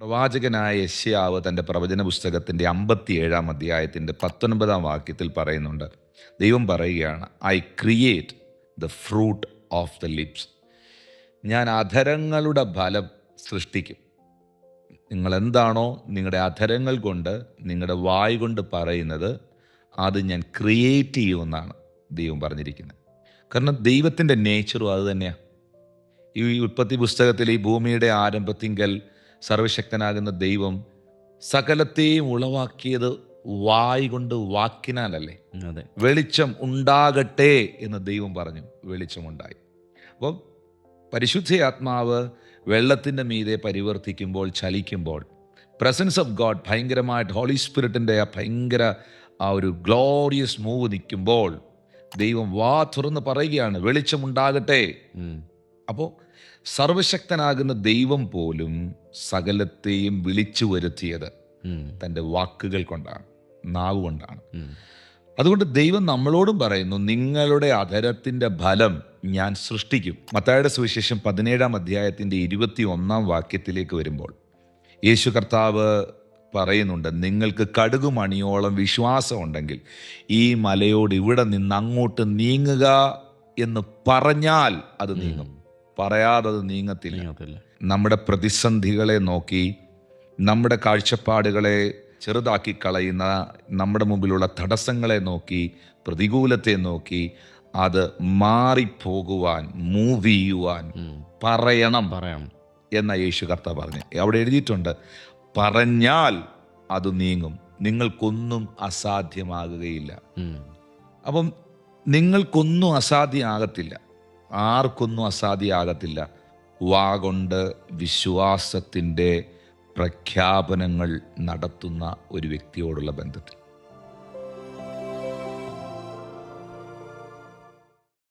പ്രവാചകനായ യശ്യാവ് തന്റെ പ്രവചന പുസ്തകത്തിന്റെ അമ്പത്തിയേഴാം അധ്യായത്തിന്റെ പത്തൊൻപതാം വാക്യത്തിൽ പറയുന്നുണ്ട്. ദൈവം പറയുകയാണ് I create the fruit of the lips. ഞാൻ അധരങ്ങളുടെ ഫലം സൃഷ്ടിക്കും. നിങ്ങൾ എന്താണോ നിങ്ങളുടെ അധരങ്ങൾ കൊണ്ട് നിങ്ങളുടെ വായ് കൊണ്ട് പറയുന്നത് അത് ഞാൻ ക്രിയേറ്റ് ചെയ്യുമെന്നാണ് ദൈവം പറഞ്ഞിരിക്കുന്നത്. കാരണം ദൈവത്തിന്റെ നേച്ചറും അത് തന്നെയാണ് ഈ ഉൽപ്പത്തി പുസ്തകത്തിൽ ഈ ഭൂമിയുടെ ആരംഭത്തിങ്കൽ സർവശക്തനാകുന്ന ദൈവം സകലത്തെയും ഉളവാക്കിയത് വായ് കൊണ്ട് വാക്കിനാലല്ലേ? അതെ. വെളിച്ചം ഉണ്ടാകട്ടെ എന്ന് ദൈവം പറഞ്ഞു. വെളിച്ചം ഉണ്ടായി അപ്പം പരിശുദ്ധ ആത്മാവ് വെള്ളത്തിന്റെ മീതെ പരിവർത്തിക്കുമ്പോൾ ചലിക്കുമ്പോൾ പ്രസൻസ് ഓഫ് ഗോഡ് ഭയങ്കരമായിട്ട് ഹോളി സ്പിരിറ്റിന്റെ ആ ഭയങ്കര ആ ഒരു ഗ്ലോറിയസ് മൂവ് നിൽക്കുമ്പോൾ ദൈവം വാ തുറന്ന് പറയുകയാണ് വെളിച്ചമുണ്ടാകട്ടെ. അപ്പോൾ സർവശക്തനാകുന്ന ദൈവം പോലും സകലത്തെയും വിളിച്ചു വരുത്തിയത് തന്റെ വാക്കുകൾ കൊണ്ടാണ് നാവ് കൊണ്ടാണ്. അതുകൊണ്ട് ദൈവം നമ്മളോടും പറയുന്നു നിങ്ങളുടെ അധരത്തിന്റെ ഫലം ഞാൻ സൃഷ്ടിക്കും. മത്തായുടെ സുവിശേഷം പതിനേഴാം അധ്യായത്തിന്റെ ഇരുപത്തി ഒന്നാം വാക്യത്തിലേക്ക് വരുമ്പോൾ യേശു കർത്താവ് പറയുന്നുണ്ട് നിങ്ങൾക്ക് കടുകുമണിയോളം വിശ്വാസം ഉണ്ടെങ്കിൽ ഈ മലയോട് ഇവിടെ നിന്ന് അങ്ങോട്ട് നീങ്ങുക എന്ന് പറഞ്ഞാൽ അത് നീങ്ങും. പറയാതെ അത് നീങ്ങത്തില്ല. നമ്മുടെ പ്രതിസന്ധികളെ നോക്കി നമ്മുടെ കാഴ്ചപ്പാടുകളെ ചെറുതാക്കി കളയുന്ന നമ്മുടെ മുമ്പിലുള്ള തടസ്സങ്ങളെ നോക്കി പ്രതികൂലത്തെ നോക്കി അത് മാറിപ്പോകുവാൻ മൂവ് ചെയ്യുവാൻ. പറയണം പറയണം. എന്ന യേശു കർത്താവ് പറഞ്ഞു. അവിടെ എഴുതിയിട്ടുണ്ട് പറഞ്ഞാൽ അത് നീങ്ങും. നിങ്ങൾക്കൊന്നും അസാധ്യമാകുകയില്ല. അപ്പം നിങ്ങൾക്കൊന്നും അസാധ്യമാകത്തില്ല. ആർക്കൊന്നും അസാധ്യമാകത്തില്ല വാ കൊണ്ട് വിശ്വാസത്തിന്റെ പ്രഖ്യാപനങ്ങൾ നടത്തുന്ന ഒരു വ്യക്തിയോടുള്ള ബന്ധത്തിൽ.